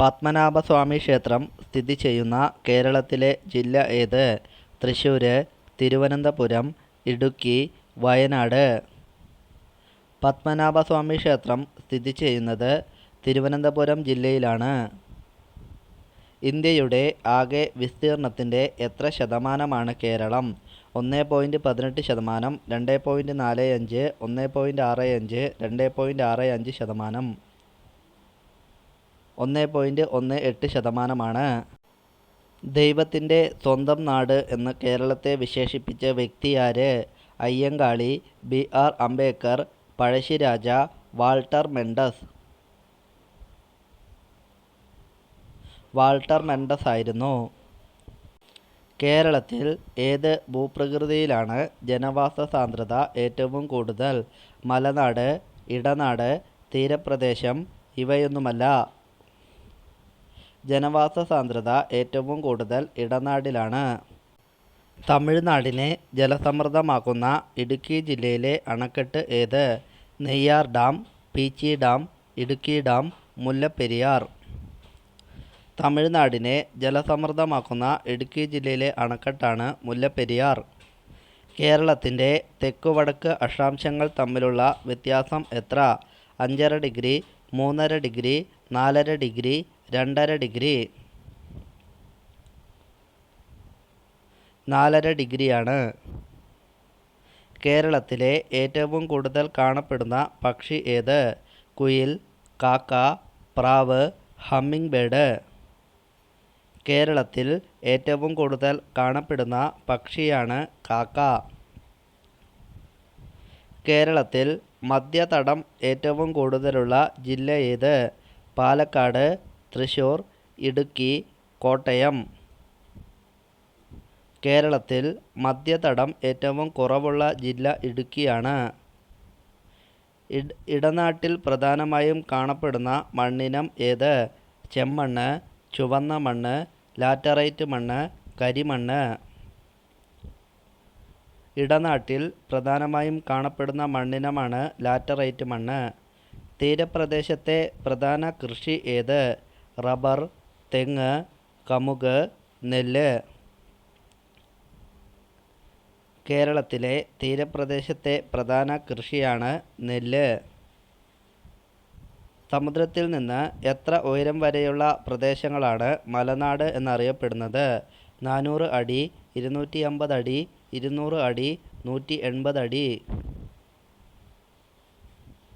പത്മനാഭസ്വാമി ക്ഷേത്രം സ്ഥിതി ചെയ്യുന്ന കേരളത്തിലെ ജില്ല ഏത്? തൃശ്ശൂർ തിരുവനന്തപുരം ഇടുക്കി വയനാട്. പത്മനാഭസ്വാമി ക്ഷേത്രം സ്ഥിതി ചെയ്യുന്നത് തിരുവനന്തപുരം ജില്ലയിലാണ്. ഇന്ത്യയുടെ ആകെ വിസ്തീർണത്തിന്റെ എത്ര ശതമാനമാണ് കേരളം? ഒന്ന് പോയിന്റ് പതിനെട്ട് ശതമാനം രണ്ട് പോയിന്റ് നാല് അഞ്ച് ഒന്ന് പോയിന്റ് ആറ് അഞ്ച് രണ്ട് പോയിന്റ് ആറ് അഞ്ച് ശതമാനം. ഒന്ന് പോയിന്റ് ഒന്ന് എട്ട് ശതമാനമാണ്. ദൈവത്തിന്റെ സ്വന്തം നാട് എന്ന് കേരളത്തെ വിശേഷിപ്പിച്ച വ്യക്തിയാര് Ayyankali B R Ambedkar Pazhassi Raja Walter Mendes. Walter Mendes ആയിരുന്നു. കേരളത്തിൽ ഏത് ഭൂപ്രകൃതിയിലാണ് ജനവാസ സാന്ദ്രത ഏറ്റവും കൂടുതൽ? മലനാട് ഇടനാട് തീരപ്രദേശം ഇവയൊന്നുമല്ല. ജനവാസ സാന്ദ്രത ഏറ്റവും കൂടുതൽ ഇടനാടിലാണ്. തമിഴ്നാടിനെ ജലസമൃദ്ധമാക്കുന്ന ഇടുക്കി ജില്ലയിലെ അണക്കെട്ട് ഏത്? Neyyar dam Peechi dam Idukki dam Mullaperiyar. തമിഴ്നാടിനെ ജലസമൃദ്ധമാക്കുന്ന ഇടുക്കി ജില്ലയിലെ അണക്കെട്ടാണ് മുല്ലപ്പെരിയാർ. കേരളത്തിന്റെ തെക്കുവടക്ക് അക്ഷാംശങ്ങൾ തമ്മിലുള്ള വ്യത്യാസം എത്ര? അഞ്ചര ഡിഗ്രി മൂന്നര ഡിഗ്രി നാലര ഡിഗ്രി രണ്ടര ഡിഗ്രി. നാലര ഡിഗ്രിയാണ്. കേരളത്തിലെ ഏറ്റവും കൂടുതൽ കാണപ്പെടുന്ന പക്ഷി ഏത്? കുയിൽ കാക്ക പ്രാവ് ഹമ്മിങ് ബേഡ് കേരളത്തിൽ ഏറ്റവും കൂടുതൽ കാണപ്പെടുന്ന പക്ഷിയാണ് കാക്ക. കേരളത്തിൽ മധ്യതടം ഏറ്റവും കൂടുതലുള്ള ജില്ല ഏത്? പാലക്കാട് തൃശ്ശൂർ ഇടുക്കി കോട്ടയം. കേരളത്തിൽ മധ്യതടം ഏറ്റവും കുറവുള്ള ജില്ല ഇടുക്കിയാണ്. ഇടനാട്ടിൽ പ്രധാനമായും കാണപ്പെടുന്ന മണ്ണിനം ഏത്? ചെമ്മണ്ണ് ചുവന്ന മണ്ണ് ലാറ്ററൈറ്റ് മണ്ണ് കരിമണ്ണ്. ഇടനാട്ടിൽ പ്രധാനമായും കാണപ്പെടുന്ന മണ്ണിനമാണ് ലാറ്ററൈറ്റ് മണ്ണ്. തീരപ്രദേശത്തെ പ്രധാന കൃഷി ഏത്? റബ്ബർ തെങ്ങ് കമുക് നെല്ല്. കേരളത്തിലെ തീരപ്രദേശത്തെ പ്രധാന കൃഷിയാണ് നെല്ല്. സമുദ്രത്തിൽ നിന്ന് എത്ര ഉയരം വരെയുള്ള പ്രദേശങ്ങളാണ് മലനാട് എന്നറിയപ്പെടുന്നത്? നാനൂറ് അടി ഇരുന്നൂറ്റി അമ്പത് അടി ഇരുന്നൂറ് അടി നൂറ്റി എൺപത് അടി.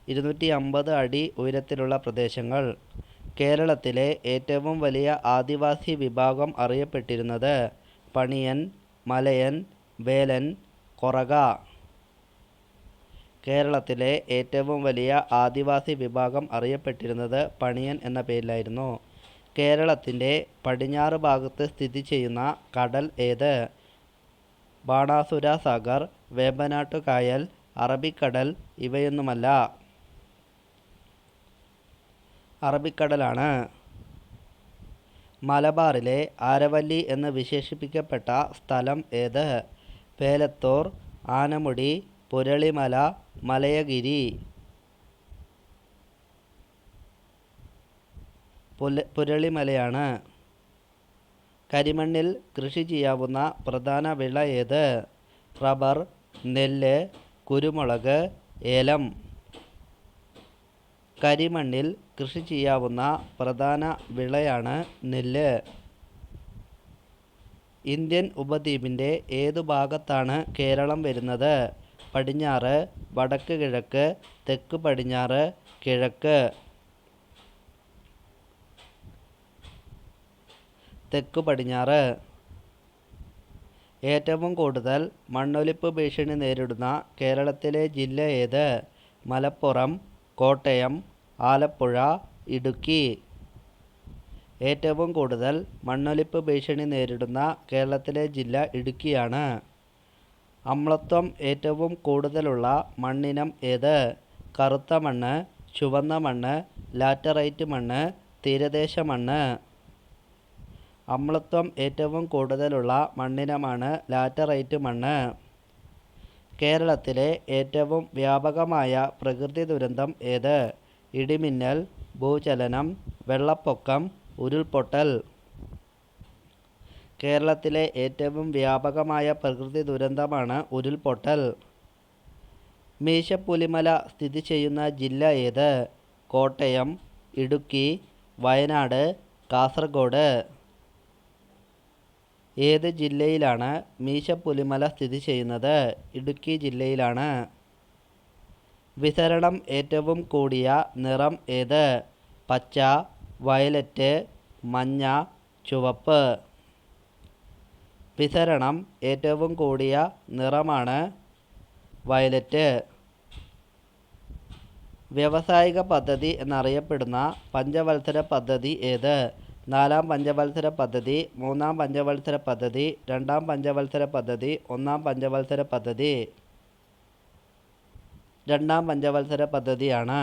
ഇരുന്നൂറ്റി അമ്പത് അടി ഉയരത്തിലുള്ള പ്രദേശങ്ങൾ. കേരളത്തിലെ ഏറ്റവും വലിയ ആദിവാസി വിഭാഗം അറിയപ്പെട്ടിരുന്നത് പണിയൻ മലയൻ വേലൻ കൊറക. കേരളത്തിലെ ഏറ്റവും വലിയ ആദിവാസി വിഭാഗം അറിയപ്പെട്ടിരുന്നത് പണിയൻ എന്ന പേരിലായിരുന്നു. കേരളത്തിന്റെ പടിഞ്ഞാറ് ഭാഗത്ത് സ്ഥിതി ചെയ്യുന്ന കടൽ ഏത്? ബാണാസുര സാഗർ വേമ്പനാട്ടുകായൽ അറബിക്കടൽ ഇവയൊന്നുമല്ല. അറബിക്കടലാണ്. മലബാറിലെ ആരവല്ലി എന്ന് വിശേഷിപ്പിക്കപ്പെട്ട സ്ഥലം ഏത്? പേലത്തോർ ആനമുടി പുരളിമല മലയഗിരി. പുരളിമലയാണ്. കരിമണ്ണിൽ കൃഷി ചെയ്യാവുന്ന പ്രധാന വിള ഏത്? റബ്ബർ നെല്ല് കുരുമുളക് ഏലം. കരിമണ്ണിൽ കൃഷി ചെയ്യാവുന്ന പ്രധാന വിളയാണ് നെല്ല്. ഇന്ത്യൻ ഉപദ്വീപിന്റെ ഏതു ഭാഗത്താണ് കേരളം വരുന്നത്? പടിഞ്ഞാറ് വടക്ക് കിഴക്ക് തെക്ക് പടിഞ്ഞാറ് കിഴക്ക്. തെക്ക് പടിഞ്ഞാറ്. ഏറ്റവും കൂടുതൽ മണ്ണൊലിപ്പ് ഭീഷണി നേരിടുന്ന കേരളത്തിലെ ജില്ല ഏത്? മലപ്പുറം കോട്ടയം ആലപ്പുഴ ഇടുക്കി. ഏറ്റവും കൂടുതൽ മണ്ണൊലിപ്പ് ഭീഷണി നേരിടുന്ന കേരളത്തിലെ ജില്ല ഇടുക്കിയാണ്. അമ്ലത്വം ഏറ്റവും കൂടുതലുള്ള മണ്ണിനം ഏത്? കറുത്ത മണ്ണ് ചുവന്ന മണ്ണ് ലാറ്ററൈറ്റ് മണ്ണ് തീരദേശ മണ്ണ്. അമ്ലത്വം ഏറ്റവും കൂടുതലുള്ള മണ്ണിനമാണ് ലാറ്ററൈറ്റ് മണ്ണ്. കേരളത്തിലെ ഏറ്റവും വ്യാപകമായ പ്രകൃതി ദുരന്തം ഏത്? ഇടിമിന്നൽ ഭൂചലനം വെള്ളപ്പൊക്കം ഉരുൾപൊട്ടൽ. കേരളത്തിലെ ഏറ്റവും വ്യാപകമായ പ്രകൃതി ദുരന്തമാണ് ഉരുൾപൊട്ടൽ. മീശപ്പുലിമല സ്ഥിതി ചെയ്യുന്ന ജില്ല ഏത്? കോട്ടയം ഇടുക്കി വയനാട് കാസർഗോഡ്. ഏത് ജില്ലയിലാണ് മീശപ്പുലിമല സ്ഥിതി ചെയ്യുന്നത്? ഇടുക്കി ജില്ലയിലാണ്. വിതരണം ഏറ്റവും കൂടിയ നിറം ഏത്? പച്ച വയലറ്റ് മഞ്ഞ ചുവപ്പ്. വിതരണം ഏറ്റവും കൂടിയ നിറമാണ് വയലറ്റ്. വ്യവസായിക പദ്ധതി എന്നറിയപ്പെടുന്ന പഞ്ചവത്സര പദ്ധതി ഏത്? നാലാം പഞ്ചവത്സര പദ്ധതി മൂന്നാം പഞ്ചവത്സര പദ്ധതി രണ്ടാം പഞ്ചവത്സര പദ്ധതി ഒന്നാം പഞ്ചവത്സര പദ്ധതി. രണ്ടാം പഞ്ചവത്സര പദ്ധതിയാണ്.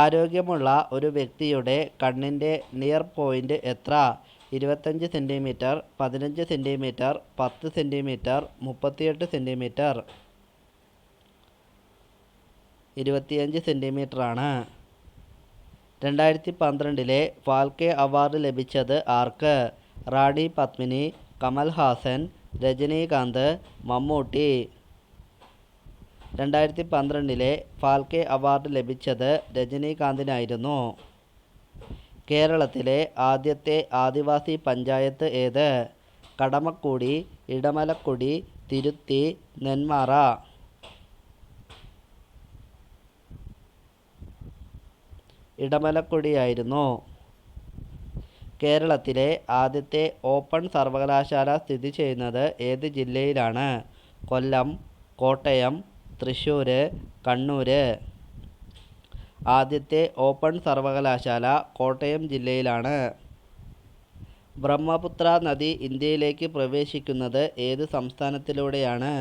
ആരോഗ്യമുള്ള ഒരു വ്യക്തിയുടെ കണ്ണിന്റെ നിയർ പോയിന്റ് എത്ര? ഇരുപത്തഞ്ച് സെന്റിമീറ്റർ പതിനഞ്ച് സെന്റിമീറ്റർ പത്ത് സെന്റിമീറ്റർ മുപ്പത്തിയെട്ട് സെന്റിമീറ്റർ ഇരുപത്തിയഞ്ച് സെന്റിമീറ്ററാണ് രണ്ടായിരത്തി പന്ത്രണ്ടിലെ ഫാൽക്കെ അവാർഡ് ലഭിച്ചത് ആർക്ക്? റാണി പത്മിനി കമൽഹാസൻ രജനീകാന്ത് മമ്മൂട്ടി. രണ്ടായിരത്തി പന്ത്രണ്ടിലെ ഫാൽക്കെ അവാർഡ് ലഭിച്ചത് രജനീകാന്തിനായിരുന്നു. കേരളത്തിലെ ആദ്യത്തെ ആദിവാസി പഞ്ചായത്ത് ഏത്? കടമക്കുടി ഇടമലക്കുടി തിരുത്തി നെന്മാറ. ഇടമലക്കുടിയായിരുന്നു. കേരളത്തിലെ ആദ്യത്തെ ഓപ്പൺ സർവകലാശാല സ്ഥിതി ചെയ്യുന്നത് ഏത് ജില്ലയിലാണ്? കൊല്ലം കോട്ടയം തൃശ്ശൂർ കണ്ണൂർ ആദ്യത്തെ ഓപ്പൺ സർവകലാശാല കോട്ടയം ജില്ലയിലാണ്. ബ്രഹ്മപുത്ര നദി ഇന്ത്യയിലേക്ക് പ്രവേശിക്കുന്നത് ഏത് സംസ്ഥാനത്തിലൂടെയാണ്?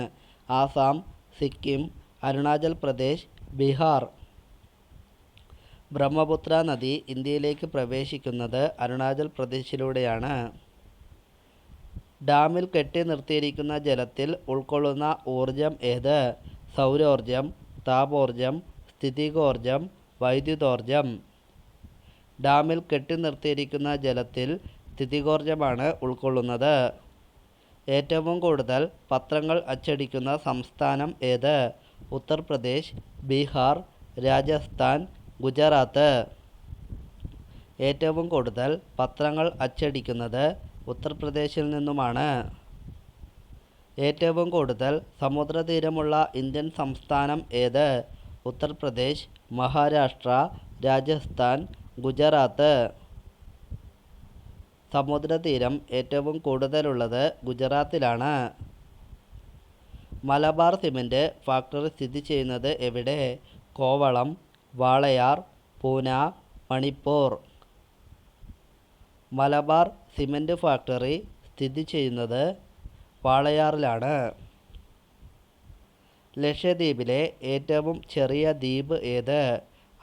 ആസാം സിക്കിം അരുണാചൽ പ്രദേശ് ബീഹാർ. ബ്രഹ്മപുത്ര നദി ഇന്ത്യയിലേക്ക് പ്രവേശിക്കുന്നത് അരുണാചൽ പ്രദേശിലൂടെയാണ്. ഡാമിൽ കെട്ടി നിർത്തിയിരിക്കുന്ന ജലത്തിൽ ഉൾക്കൊള്ളുന്ന ഊർജം ഏത്? സൗരോർജം താപോർജം സ്ഥിതികോർജം വൈദ്യുതോർജം. ഡാമിൽ കെട്ടിനിർത്തിയിരിക്കുന്ന ജലത്തിൽ സ്ഥിതികോർജമാണ് ഉൾക്കൊള്ളുന്നത്. ഏറ്റവും കൂടുതൽ പത്രങ്ങൾ അച്ചടിക്കുന്ന സംസ്ഥാനം ഏത്? ഉത്തർപ്രദേശ് ബീഹാർ രാജസ്ഥാൻ ഗുജറാത്ത്. ഏറ്റവും കൂടുതൽ പത്രങ്ങൾ അച്ചടിക്കുന്നത് ഉത്തർപ്രദേശിൽ നിന്നുമാണ്. ഏറ്റവും കൂടുതൽ സമുദ്രതീരമുള്ള ഇന്ത്യൻ സംസ്ഥാനം ഏത്? ഉത്തർപ്രദേശ് മഹാരാഷ്ട്ര രാജസ്ഥാൻ ഗുജറാത്ത്. സമുദ്രതീരം ഏറ്റവും കൂടുതലുള്ളത് ഗുജറാത്തിലാണ്. മലബാർ സിമന്റ് ഫാക്ടറി സ്ഥിതി ചെയ്യുന്നത് എവിടെ? കോവളം വാളയാർ പൂന മണിപ്പൂർ. മലബാർ സിമന്റ് ഫാക്ടറി സ്ഥിതി ചെയ്യുന്നത് വാളയാറിലാണ് ലക്ഷദ്വീപിലെ ഏറ്റവും ചെറിയ ദ്വീപ് ഏത്?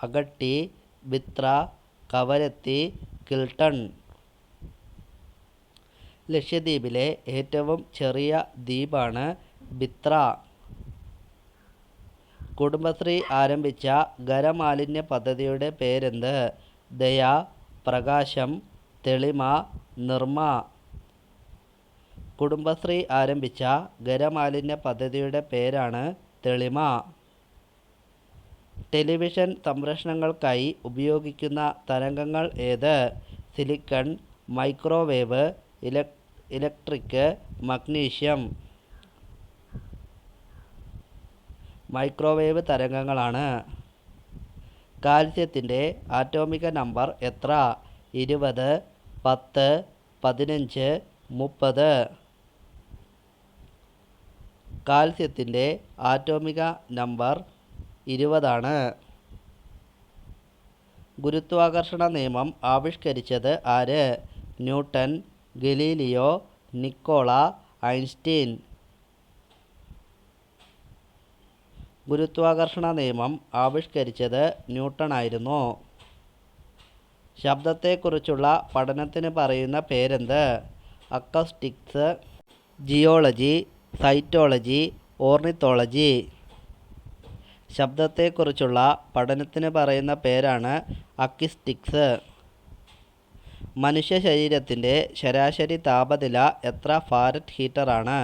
അഗട്ടി ബിത്ര കവരത്തി കിൽട്ടൺ. ലക്ഷദ്വീപിലെ ഏറ്റവും ചെറിയ ദ്വീപാണ് ബിത്ര. കുടുംബശ്രീ ആരംഭിച്ച ഖരമാലിന്യ പദ്ധതിയുടെ പേരെന്ത്? ദയ പ്രകാശം തെളിമ നിർമ്മ. കുടുംബശ്രീ ആരംഭിച്ച ഖരമാലിന്യ പദ്ധതിയുടെ പേരാണ് തെളിമ. ടെലിവിഷൻ സംപ്രേഷണങ്ങൾക്കായി ഉപയോഗിക്കുന്ന തരംഗങ്ങൾ ഏത്? സിലിക്കൺ മൈക്രോവേവ് ഇലക് ഇലക്ട്രിക് മഗ്നീഷ്യം. മൈക്രോവേവ് തരംഗങ്ങളാണ്. കാൽസ്യത്തിന്റെ ആറ്റോമിക നമ്പർ എത്ര? ഇരുപത് പത്ത് പതിനഞ്ച് മുപ്പത്. കാൽസ്യത്തിന്റെ ആറ്റോമിക നമ്പർ ഇരുപതാണ്. ഗുരുത്വാകർഷണ നിയമം ആവിഷ്കരിച്ചത് ആര്? Newton Galileo Nikola Einstein. ഗുരുത്വാകർഷണ നിയമം ആവിഷ്കരിച്ചത് ന്യൂട്ടൺ ആയിരുന്നു. ശബ്ദത്തെക്കുറിച്ചുള്ള പഠനത്തിന് പറയുന്ന പേരെന്ത്? Acoustics geology cytology ornithology. ശബ്ദത്തെക്കുറിച്ചുള്ള പഠനത്തിന് പറയുന്ന പേരാണ് അക്കിസ്റ്റിക്സ്. മനുഷ്യ ശരീരത്തിന്റെ ശരാശരി താപനില എത്ര ഫാരറ്റ് ഹീറ്ററാണ്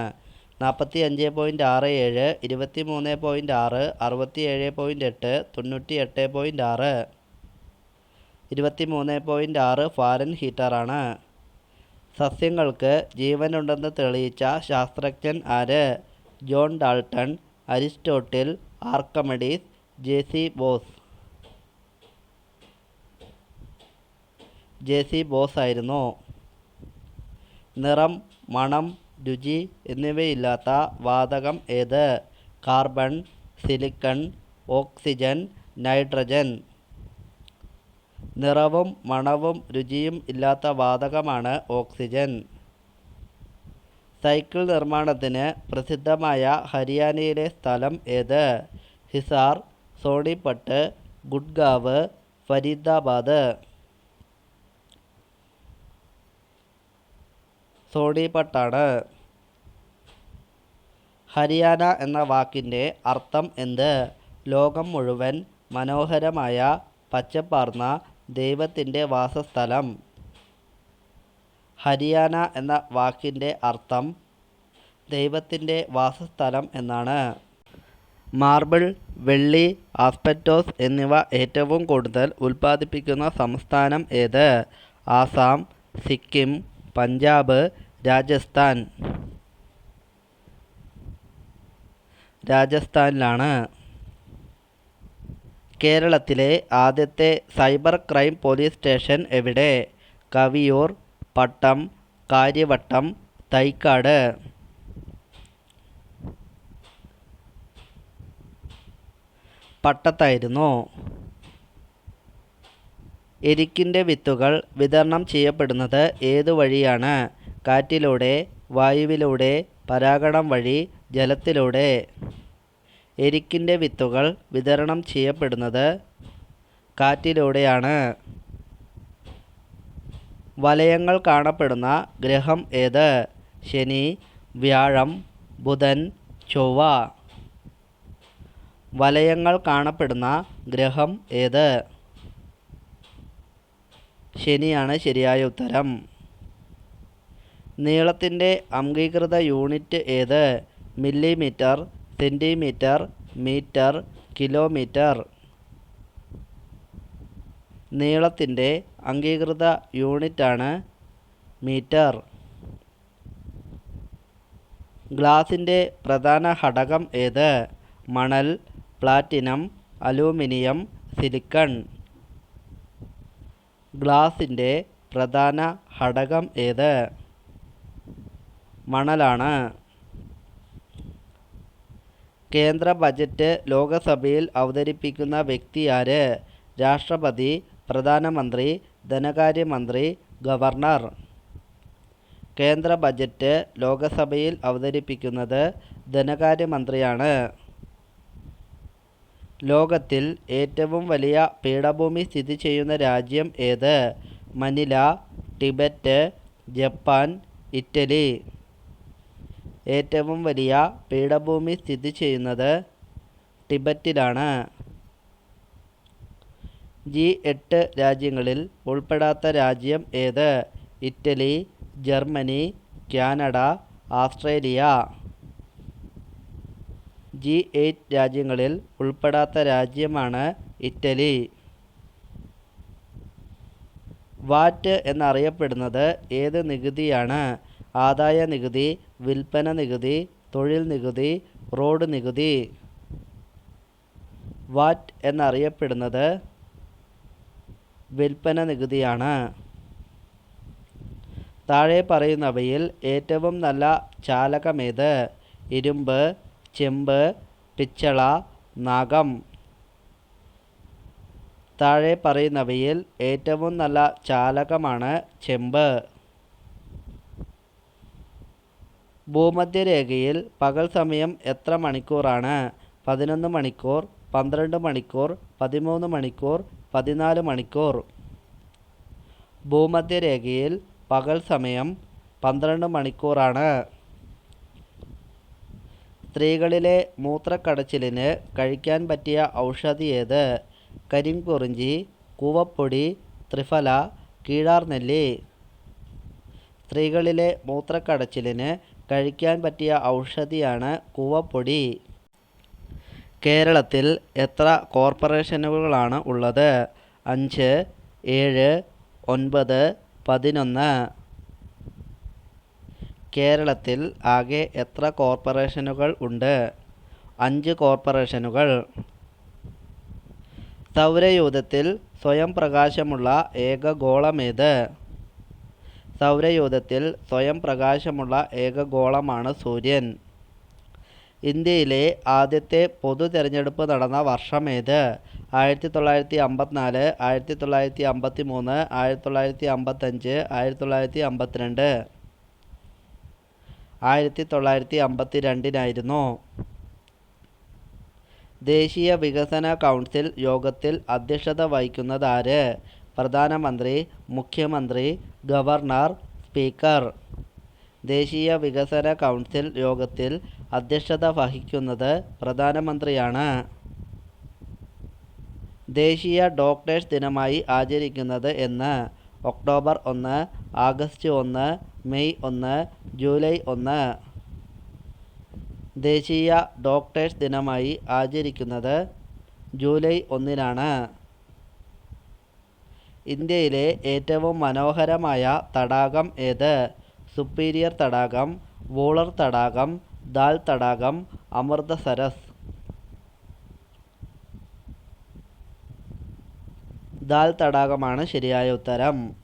നാൽപ്പത്തി അഞ്ച് പോയിന്റ് ആറ് ഏഴ് ഇരുപത്തി മൂന്ന് പോയിന്റ് ആറ് അറുപത്തി ഏഴ് പോയിന്റ് എട്ട് തൊണ്ണൂറ്റി എട്ട് പോയിന്റ് ആറ്. ഇരുപത്തി മൂന്ന് പോയിന്റ് ആറ് ഫാരൻ ഹീറ്ററാണ് സസ്യങ്ങൾക്ക് ജീവനുണ്ടെന്ന് തെളിയിച്ച ശാസ്ത്രജ്ഞൻ ആര്? John Dalton Aristotle Archimedes J C Bose. J C Bose ആയിരുന്നു. നിറം മണം രുചി എന്നിവയില്ലാത്ത വാതകം ഏത്? Carbon silicon oxygen nitrogen. നിറവും മണവും രുചിയും ഇല്ലാത്ത വാതകമാണ് ഓക്സിജൻ. സൈക്കിൾ നിർമ്മാണത്തിന് പ്രസിദ്ധമായ ഹരിയാനയിലെ സ്ഥലം ഏത്? ഹിസാർ സോണിപ്പട്ട് ഗുഡ്ഗാവ് ഫരീദാബാദ്. സോണിപ്പട്ടാണ് ഹരിയാന എന്ന വാക്കിന്റെ അർത്ഥം എന്ത്? ലോകം മുഴുവൻ മനോഹരമായ പച്ചപ്പാർന്ന ദൈവത്തിന്റെ വാസസ്ഥലം. ഹരിയാന എന്ന വാക്കിന്റെ അർത്ഥം ദൈവത്തിന്റെ വാസസ്ഥലം എന്നാണ്. മാർബിൾ വെള്ളി ആസ്പെറ്റോസ് എന്നിവ ഏറ്റവും കൂടുതൽ ഉൽപ്പാദിപ്പിക്കുന്ന സംസ്ഥാനം ഏത്? ആസാം സിക്കിം പഞ്ചാബ് രാജസ്ഥാൻ. രാജസ്ഥാനിലാണ്. കേരളത്തിലെ ആദ്യത്തെ സൈബർ ക്രൈം പോലീസ് സ്റ്റേഷൻ എവിടെ? കവിയൂർ പട്ടം കാര്യവട്ടം തൈക്കാട്. പട്ടത്തായിരുന്നു. എരിക്കിന്റെ വിത്തുകൾ വിതരണം ചെയ്യപ്പെടുന്നത് ഏതു വഴിയാണ്? കാറ്റിലൂടെ വായുവിലൂടെ പരാഗണം വഴി ജലത്തിലൂടെ. എരിക്കിന്റെ വിത്തുകൾ വിതരണം ചെയ്യപ്പെടുന്നത് കാറ്റിലൂടെയാണ്. വലയങ്ങൾ കാണപ്പെടുന്ന ഗ്രഹം ഏത്? ശനി വ്യാഴം ബുധൻ ചൊവ്വ. വലയങ്ങൾ കാണപ്പെടുന്ന ഗ്രഹം ഏത്? ശനിയാണ് ശരിയായ ഉത്തരം. നീളത്തിന്റെ അംഗീകൃത യൂണിറ്റ് ഏത്? Millimetre centimetre metre kilometre. നീളത്തിന്റെ അംഗീകൃത യൂണിറ്റാണ് മീറ്റർ. ഗ്ലാസിന്റെ പ്രധാന ഘടകം ഏത്? മണൽ പ്ലാറ്റിനം അലൂമിനിയം സിലിക്കൺ. ഗ്ലാസിന്റെ പ്രധാന ഘടകം ഏത്? മണലാണ്. കേന്ദ്ര ബജറ്റ് ലോകസഭയിൽ അവതരിപ്പിക്കുന്ന വ്യക്തിയാര് രാഷ്ട്രപതി പ്രധാനമന്ത്രി ധനകാര്യമന്ത്രി ഗവർണർ. കേന്ദ്ര ബജറ്റ് ലോകസഭയിൽ അവതരിപ്പിക്കുന്നത് ധനകാര്യമന്ത്രിയാണ്. ലോകത്തിൽ ഏറ്റവും വലിയ പീഠഭൂമി സ്ഥിതി ചെയ്യുന്ന രാജ്യം ഏത്? Manila Tibet Japan Italy. ഏറ്റവും വലിയ പീഠഭൂമി സ്ഥിതി ചെയ്യുന്നത് ടിബറ്റിലാണ്. ജി എട്ട് രാജ്യങ്ങളിൽ ഉൾപ്പെടാത്ത രാജ്യം ഏത്? Italy Germany Canada Australia. G eight രാജ്യങ്ങളിൽ ഉൾപ്പെടാത്ത രാജ്യമാണ് ഇറ്റലി. വാറ്റ് എന്നറിയപ്പെടുന്നത് ഏത് നികുതിയാണ്? ആദായ നികുതി വിൽപ്പന നികുതി തൊഴിൽ നികുതി റോഡ് നികുതി. വാറ്റ് എന്നറിയപ്പെടുന്നത് വിൽപ്പന നികുതിയാണ്. താഴെ പറയുന്നവയിൽ ഏറ്റവും നല്ല ചാലകമേത്? ഇരുമ്പ് ചെമ്പ് പിച്ചള നാഗം. താഴെ പറയുന്നവയിൽ ഏറ്റവും നല്ല ചാലകമാണ് ചെമ്പ്. ഭൂമധ്യരേഖയിൽ പകൽ സമയം എത്ര മണിക്കൂറാണ്? പതിനൊന്ന് മണിക്കൂർ പന്ത്രണ്ട് മണിക്കൂർ പതിമൂന്ന് മണിക്കൂർ പതിനാല് മണിക്കൂർ. ഭൂമധ്യരേഖയിൽ പകൽ സമയം പന്ത്രണ്ട് മണിക്കൂറാണ്. സ്ത്രീകളിലെ മൂത്രക്കടച്ചിലിന് കഴിക്കാൻ പറ്റിയ ഔഷധി ഏത്? കരിങ്കുറിഞ്ചി കൂവപ്പൊടി ത്രിഫല കീഴാർനെല്ലി. സ്ത്രീകളിലെ മൂത്രക്കടച്ചിലിന് കഴിക്കാൻ പറ്റിയ ഔഷധിയാണ് കൂവപ്പൊടി. കേരളത്തിൽ എത്ര കോർപ്പറേഷനുകളാണ് ഉള്ളത്? അഞ്ച് ഏഴ് ഒൻപത് പതിനൊന്ന്. കേരളത്തിൽ ആകെ എത്ര കോർപ്പറേഷനുകൾ ഉണ്ട്? അഞ്ച് കോർപ്പറേഷനുകൾ. സൗരയൂഥത്തിൽ സ്വയം പ്രകാശമുള്ള ഏക ഗോളമേത് സൗരയൂഥത്തിൽ സ്വയം പ്രകാശമുള്ള ഏക ഗോളമാണ് സൂര്യൻ. ഇന്ത്യയിലെ ആദ്യത്തെ പൊതു തിരഞ്ഞെടുപ്പ് നടന്ന വർഷമേത് അമ്പത്തിരണ്ട് ആയിരത്തി തൊള്ളായിരത്തി അമ്പത്തി രണ്ടിനായിരുന്നു ദേശീയ വികസന കൗൺസിൽ യോഗത്തിൽ അധ്യക്ഷത വഹിക്കുന്നതാര് പ്രധാനമന്ത്രി മുഖ്യമന്ത്രി ഗവർണർ സ്പീക്കർ. ദേശീയ വികസന കൗൺസിൽ യോഗത്തിൽ അധ്യക്ഷത വഹിക്കുന്നത് പ്രധാനമന്ത്രിയാണ്. ദേശീയ ഡോക്ടേഴ്സ് ദിനമായി ആചരിക്കുന്നത് എന്ന് ഒക്ടോബർ ഒന്ന് ആഗസ്റ്റ് ഒന്ന് മെയ് ഒന്ന് ജൂലൈ ഒന്ന്. ദേശീയ ഡോക്ടേഴ്സ് ദിനമായി ആചരിക്കുന്നത് ജൂലൈ ഒന്നിനാണ്. ഇന്ത്യയിലെ ഏറ്റവും മനോഹരമായ തടാകം ഏത്? സുപ്പീരിയർ തടാകം വൂളർ തടാകം ദാൽ തടാകം അമൃതസരസ്. ദാൽ തടാകമാണ് ശരിയായ ഉത്തരം.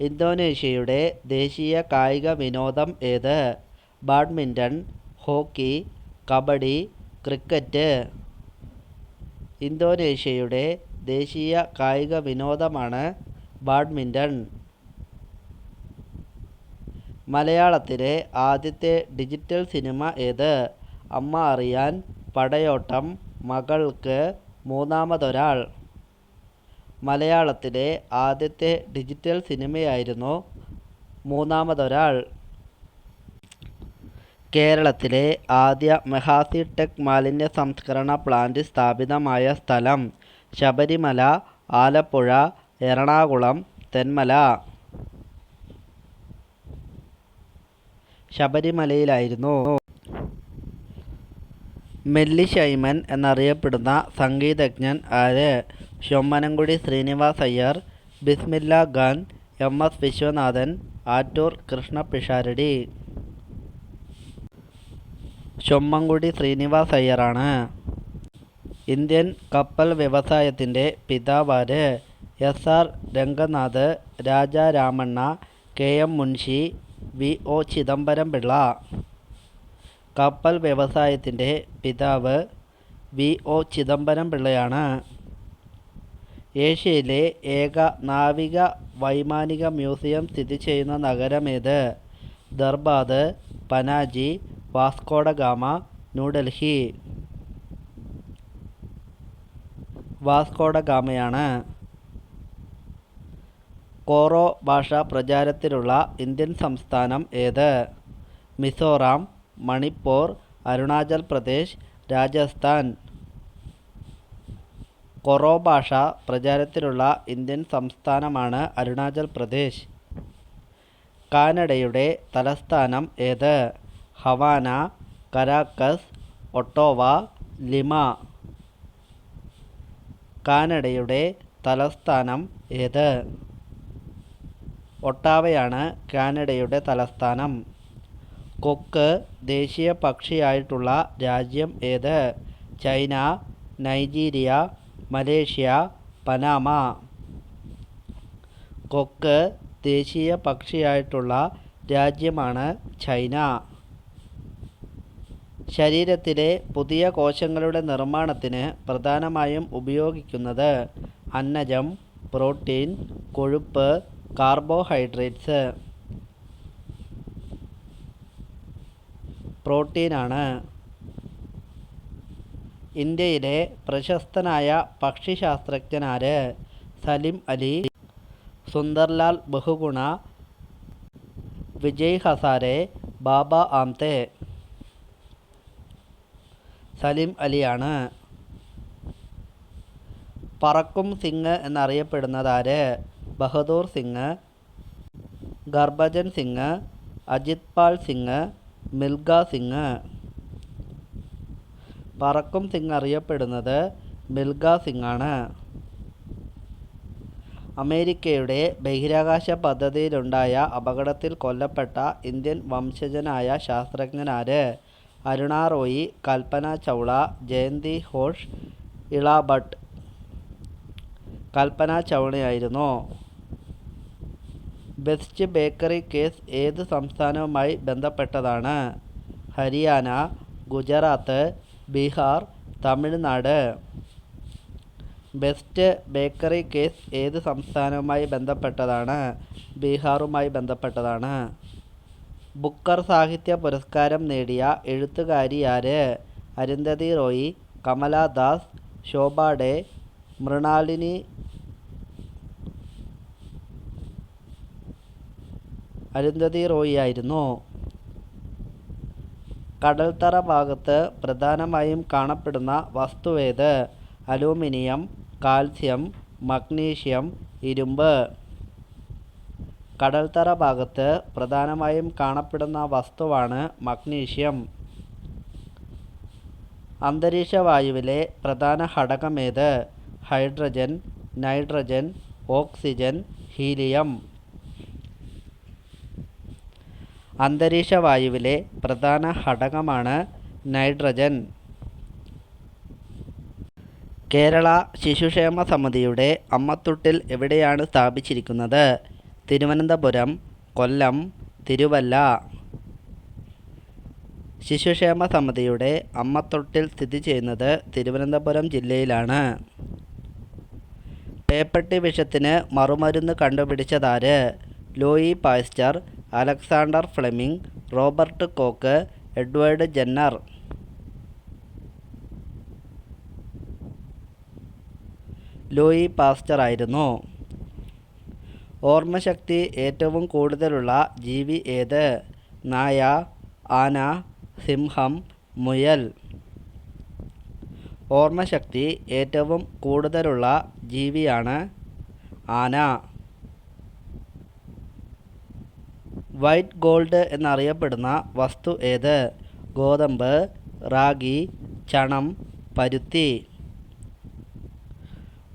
ഇന്തോനേഷ്യയുടെ ദേശീയ കായിക വിനോദം ഏത്? Badminton hockey kabaddi cricket. ഇന്തോനേഷ്യയുടെ ദേശീയ കായിക വിനോദമാണ് ബാഡ്മിന്റൺ മലയാളത്തിലെ ആദ്യത്തെ ഡിജിറ്റൽ സിനിമ ഏത്? അമ്മ അറിയാൻ പടയോട്ടം മകൾക്ക് മൂന്നാമതൊരാൾ. മലയാളത്തിലെ ആദ്യത്തെ ഡിജിറ്റൽ സിനിമയായിരുന്നു മൂന്നാമതൊരാൾ. കേരളത്തിലെ ആദ്യ മെഹാസി ടെക് മാലിന്യ സംസ്കരണ പ്ലാന്റ് സ്ഥാപിതമായ സ്ഥലം ശബരിമല ആലപ്പുഴ എറണാകുളം തെന്മല. ശബരിമലയിലായിരുന്നു. മെല്ലിശൈമൻ എന്നറിയപ്പെടുന്ന സംഗീതജ്ഞൻ ആര്? Semmangudi Srinivas Iyer Bismillah Khan M S Viswanathan Attoor Krishna Pisharody. ചൊമ്മൻകുടി Srinivas അയ്യറാണ്. ഇന്ത്യൻ കപ്പൽ വ്യവസായത്തിന്റെ പിതാവാര് S R Ranganath Raja Ramanna K M Munshi V. O. Chidambaram Pillai കപ്പൽ വ്യവസായത്തിന്റെ പിതാവ് വി. ഒ. ചിദംബരം പിള്ളയാണ് ഏഷ്യയിലെ ഏക നാവിക വൈമാനിക മ്യൂസിയം സ്ഥിതി ചെയ്യുന്ന നഗരമേത് ദർബാദ് പനാജി വാസ്കോഡഗാമ ന്യൂഡൽഹി. വാസ്കോഡ ഗാമയാണ് കോറോ ഭാഷ പ്രചാരത്തിലുള്ള ഇന്ത്യൻ സംസ്ഥാനം ഏത്? മിസോറാം മണിപ്പൂർ അരുണാചൽ പ്രദേശ് രാജസ്ഥാൻ. കൊറോ ഭാഷ പ്രചാരത്തിലുള്ള ഇന്ത്യൻ സംസ്ഥാനമാണ് അരുണാചൽ പ്രദേശ്. കാനഡയുടെ തലസ്ഥാനം ഏത്? ഹവാന കരാക്കസ് ഒട്ടോവ ലിമ. കാനഡയുടെ തലസ്ഥാനം ഏത്? ഒട്ടാവയാണ് കാനഡയുടെ തലസ്ഥാനം. കൊക്ക് ദേശീയ പക്ഷിയായിട്ടുള്ള രാജ്യം ഏത്? China Nigeria Malaysia Panama. കൊക്ക് ദേശീയ പക്ഷിയായിട്ടുള്ള രാജ്യമാണ് ചൈന. ശരീരത്തിലെ പുതിയ കോശങ്ങളുടെ നിർമ്മാണത്തിന് പ്രധാനമായും ഉപയോഗിക്കുന്നത് അന്നജം പ്രോട്ടീൻ കൊഴുപ്പ് കാർബോഹൈഡ്രേറ്റ്സ്. പ്രോട്ടീനാണ് ഇന്ത്യയിലെ പ്രശസ്തനായ പക്ഷിശാസ്ത്രജ്ഞനാര് സലിം അലി സുന്ദർലാൽ ബഹുഗുണ വിജയ് ഹസാരെ ബാബ ആംതെ. സലിം അലിയാണ്. പറക്കും സിംഗ് എന്നറിയപ്പെടുന്നതാര് ബഹദൂർ സിംഗ് ഗർഭജൻ സിംഗ് അജിത് പാൽ സിംഗ് മിൽഗ സിംഗ്. പറക്കും സിംഗ് അറിയപ്പെടുന്നത് മിൽഗ സിംഗാണ്. അമേരിക്കയുടെ ബഹിരാകാശ പദ്ധതിയിലുണ്ടായ അപകടത്തിൽ കൊല്ലപ്പെട്ട ഇന്ത്യൻ വംശജനായ ശാസ്ത്രജ്ഞനാര്? അരുണ റോയി കൽപ്പന ചൗള ജയന്തി ഘോഷ് ഇള ഭട്ട്. കൽപ്പന ചൗളയായിരുന്നു. ബെസ്റ്റ് ബേക്കറി കേസ് ഏത് സംസ്ഥാനവുമായി ബന്ധപ്പെട്ടതാണ്? Haryana Gujarat Bihar Tamil Nadu. Best bakery case ഏത് സംസ്ഥാനവുമായി ബന്ധപ്പെട്ടതാണ്? ബീഹാറുമായി ബന്ധപ്പെട്ടതാണ്. ബുക്കർ സാഹിത്യ പുരസ്കാരം നേടിയ എഴുത്തുകാരിയാര് അരുന്ധതി റോയ്, കമല ദാസ് ശോഭ ഡേ മൃണാളിനി അരുന്ധതി റോയി ആയിരുന്നു. കടൽത്തറ ഭാഗത്ത് പ്രധാനമായും കാണപ്പെടുന്ന വസ്തുവേത് അലൂമിനിയം കാൽസ്യം മഗ്നീഷ്യം ഇരുമ്പ്. കടൽത്തറ ഭാഗത്ത് പ്രധാനമായും കാണപ്പെടുന്ന വസ്തുവാണ് മഗ്നീഷ്യം. അന്തരീക്ഷ വായുവിലെ പ്രധാന ഘടകമേത് ഹൈഡ്രജൻ നൈട്രജൻ ഓക്സിജൻ ഹീലിയം. അന്തരീക്ഷ വായുവിലെ പ്രധാന ഘടകമാണ് നൈട്രജൻ. കേരള ശിശുക്ഷേമ സമിതിയുടെ അമ്മത്തൊട്ടിൽ എവിടെയാണ് സ്ഥാപിച്ചിരിക്കുന്നത്? തിരുവനന്തപുരം കൊല്ലം തിരുവല്ല. ശിശുക്ഷേമ സമിതിയുടെ അമ്മത്തൊട്ടിൽ സ്ഥിതി ചെയ്യുന്നത് തിരുവനന്തപുരം ജില്ലയിലാണ്. പേപ്പട്ടി വിഷത്തിന് മറുമരുന്ന് കണ്ടുപിടിച്ചതാര്? Louis Pasteur Alexander Fleming Robert Koch Edward Jenner. Louis Pasteur ആയിരുന്നു. ഓർമ്മശക്തി ഏറ്റവും കൂടുതലുള്ള ജീവി ഏത്? നായ ആന സിംഹം മുയൽ. ഓർമ്മശക്തി ഏറ്റവും കൂടുതലുള്ള ജീവിയാണ് ആന. വൈറ്റ് ഗോൾഡ് എന്നറിയപ്പെടുന്ന വസ്തു ഏത്? ഗോതമ്പ് റാഗി ചണം പരുത്തി.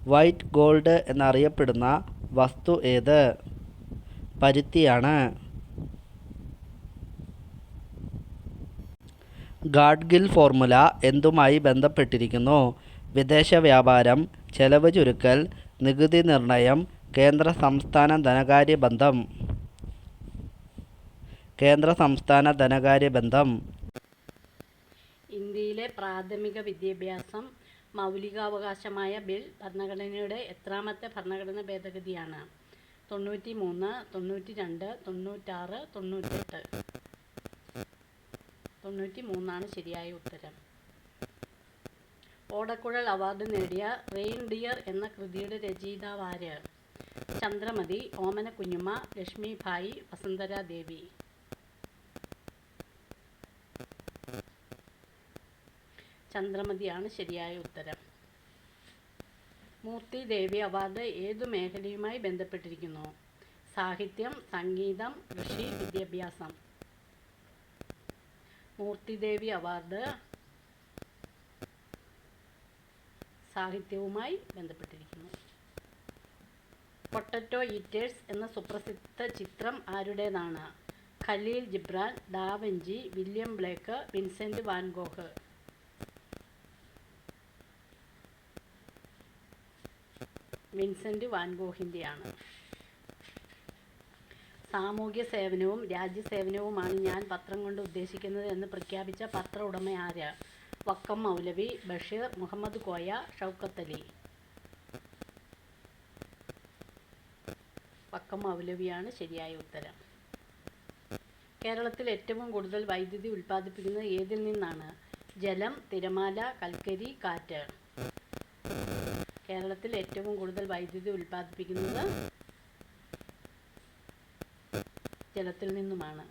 വൈറ്റ് ഗോൾഡ് എന്നറിയപ്പെടുന്ന വസ്തു ഏത്? പരുത്തിയാണ്. ഗാഡ്ഗിൽ ഫോർമുല എന്തുമായി ബന്ധപ്പെട്ടിരിക്കുന്നു? വിദേശ വ്യാപാരം ചെലവ് ചുരുക്കൽ നികുതി നിർണയം കേന്ദ്ര സംസ്ഥാന ധനകാര്യ ബന്ധം. കേന്ദ്ര സംസ്ഥാന ധനകാര്യ ബന്ധം. ഇന്ത്യയിലെ പ്രാഥമിക വിദ്യാഭ്യാസം മൗലികാവകാശമായ ബിൽ ഭരണഘടനയുടെ എത്രാമത്തെ ഭരണഘടന ഭേദഗതിയാണ്? തൊണ്ണൂറ്റി മൂന്ന് തൊണ്ണൂറ്റി രണ്ട് തൊണ്ണൂറ്റാറ് തൊണ്ണൂറ്റെട്ട് തൊണ്ണൂറ്റി മൂന്നാണ് ശരിയായ ഉത്തരം. ഓടക്കുഴൽ അവാർഡ് നേടിയ റെയിൻ ഡിയർ എന്ന കൃതിയുടെ രചയിതാവാര് ചന്ദ്രമതി ഓമന കുഞ്ഞുമ്മ ലക്ഷ്മിഭായി വസുന്ധര ചന്ദ്രമതിയാണ് ശരിയായ ഉത്തരം. മൂർത്തി ദേവി അവാർഡ് ഏതു മേഖലയുമായി ബന്ധപ്പെട്ടിരിക്കുന്നു? സാഹിത്യം സംഗീതം കൃഷി വിദ്യാഭ്യാസം. മൂർത്തി ദേവി അവാർഡ് സാഹിത്യവുമായി ബന്ധപ്പെട്ടിരിക്കുന്നു. പൊട്ടറ്റോ ഈറ്റേഴ്സ് എന്ന സുപ്രസിദ്ധ ചിത്രം ആരുടേതാണ്? Khalil Gibran da Vinci William Blake Vincent van Gogh. Vincent വാൻഗോഹിന്റെയാണ് സാമൂഹ്യ സേവനവും രാജ്യസേവനവുമാണ് ഞാൻ പത്രം കൊണ്ട് ഉദ്ദേശിക്കുന്നത് എന്ന് പ്രഖ്യാപിച്ച പത്ര ഉടമ ആര്? വക്കം മൗലവി ബഷീർ മുഹമ്മദ് കോയ ഷൗക്കത്തലി വക്കം മൗലവിയാണ് ശരിയായ ഉത്തരം. കേരളത്തിൽ ഏറ്റവും കൂടുതൽ വൈദ്യുതി ഉൽപ്പാദിപ്പിക്കുന്നത് ഏതിൽ നിന്നാണ്? ജലം തിരമാല കൽക്കരി കാറ്റ്. കേരളത്തിൽ ഏറ്റവും കൂടുതൽ വൈദ്യുതി ഉൽപ്പാദിപ്പിക്കുന്നത് ജലത്തിൽ നിന്നുമാണ്.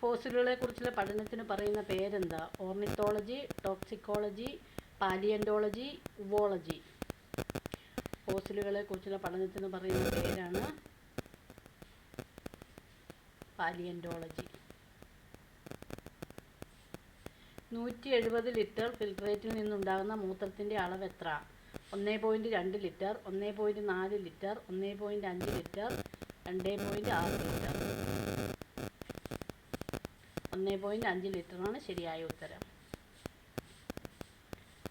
ഫോസിലുകളെ കുറിച്ചുള്ള പഠനത്തിന് പറയുന്ന പേരെന്താ? Ornithology toxicology paleontology oology. ഫോസിലുകളെ കുറിച്ചുള്ള പഠനത്തിന് പറയുന്ന പേരാണ് പാലിയന്റോളജി. നൂറ്റി എഴുപത് ലിറ്റർ ഫിൽട്രേറ്റിൽ നിന്നുണ്ടാകുന്ന മൂത്രത്തിന്റെ അളവ് എത്ര? ഒന്ന് പോയിന്റ് രണ്ട് ലിറ്റർ ഒന്ന് പോയിന്റ് നാല് ലിറ്റർ ഒന്ന് പോയിന്റ് അഞ്ച് ലിറ്റർ രണ്ട് പോയിന്റ് ആറ് ലിറ്റർ. ഒന്ന് പോയിന്റ് അഞ്ച് ലിറ്ററാണ് ശരിയായ ഉത്തരം.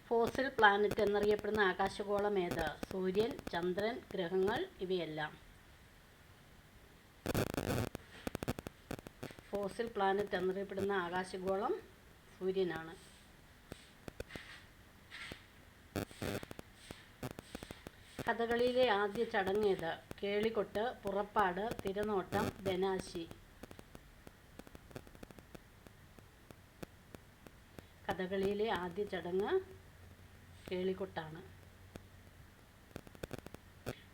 ഫോസിൽ പ്ലാനറ്റ് എന്നറിയപ്പെടുന്ന ആകാശഗോളം ഏത്? സൂര്യൻ ചന്ദ്രൻ ഗ്രഹങ്ങൾ ഇവയെല്ലാം. ഫോസിൽ പ്ലാനറ്റ് എന്നറിയപ്പെടുന്ന ആകാശഗോളം സൂര്യനാണ്. കഥകളിയിലെ ആദ്യ ചടങ്ങ് ഏത് കേളികൊട്ട് പുറപ്പാട് തിരനോട്ടം ധനാശി. കഥകളിയിലെ ആദ്യ ചടങ്ങ് കേളികൊട്ടാണ്.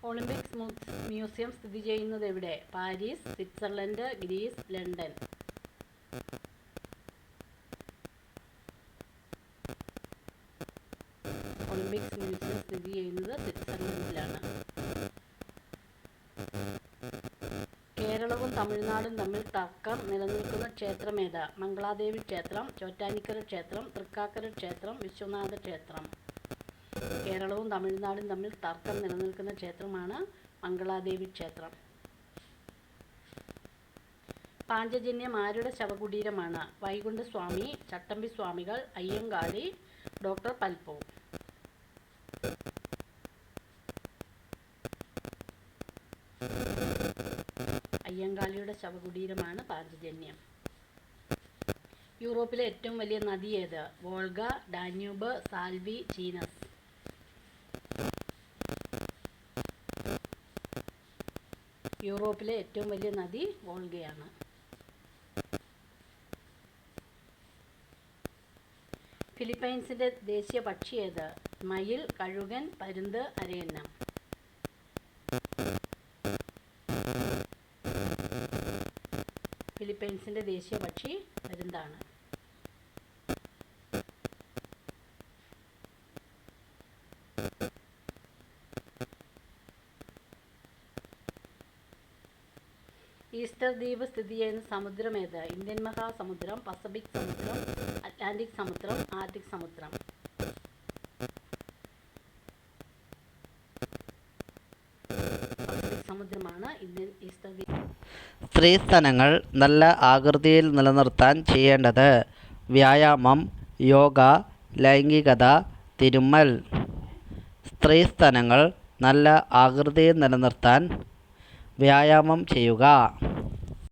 ഒളിമ്പിക്സ് മ്യൂസിയം സ്ഥിതി ചെയ്യുന്നത് എവിടെ? Paris Switzerland Greece London. തമിഴ്നാടും തമ്മിൽ തർക്കം നിലനിൽക്കുന്ന ക്ഷേത്രമേതാ മംഗളാദേവി ക്ഷേത്രം ചോറ്റാനിക്കര ക്ഷേത്രം തൃക്കാക്കര ക്ഷേത്രം വിശ്വനാഥ ക്ഷേത്രം. കേരളവും തമിഴ്നാടും തമ്മിൽ തർക്കം നിലനിൽക്കുന്ന ക്ഷേത്രമാണ് മംഗളാദേവി ക്ഷേത്രം. പാഞ്ചജന്യം ആരുടെ ശവകുടീരമാണ്? വൈകുണ്ഠസ്വാമി ചട്ടമ്പി സ്വാമികൾ അയ്യങ്കാളി ഡോക്ടർ പൽപ്പു അയ്യങ്കാളിയുടെ ശവകുടീരമാണ് പാഞ്ചജന്യം യൂറോപ്പിലെ ഏറ്റവും വലിയ നദി ഏത്? വോൾഗ ഡാന്യൂബ് സാൽവി ചീനസ്. യൂറോപ്പിലെ ഏറ്റവും വലിയ നദി വോൾഗയാണ്. ഫിലിപ്പൈൻസിന്റെ ദേശീയ പക്ഷി ഏത്? മയിൽ കഴുകൻ പരുന്ത് അരയന്നം. ഫിലിപ്പൈൻസിന്റെ ദേശീയ പക്ഷി പരുന്താണ് ഈസ്റ്റർ ദ്വീപ് സ്ഥിതി ചെയ്യുന്ന സമുദ്രം ഏത്? ഇന്ത്യൻ മഹാസമുദ്രം പസഫിക് സമുദ്രം അറ്റ്ലാന്റിക് സമുദ്രം ആർട്ടിക് സമുദ്രം. പസഫിക് സമുദ്രമാണ് ഇന്ത്യൻ ഈസ്റ്റർ ദ്വീപ് സ്ത്രീസ്തനങ്ങൾ നല്ല ആകൃതിയിൽ നിലനിർത്താൻ ചെയ്യേണ്ടത് വ്യായാമം യോഗ ലൈംഗികത തിരുമ്മൽ. സ്ത്രീസ്തനങ്ങൾ നല്ല ആകൃതിയിൽ നിലനിർത്താൻ വ്യായാമം ചെയ്യുക.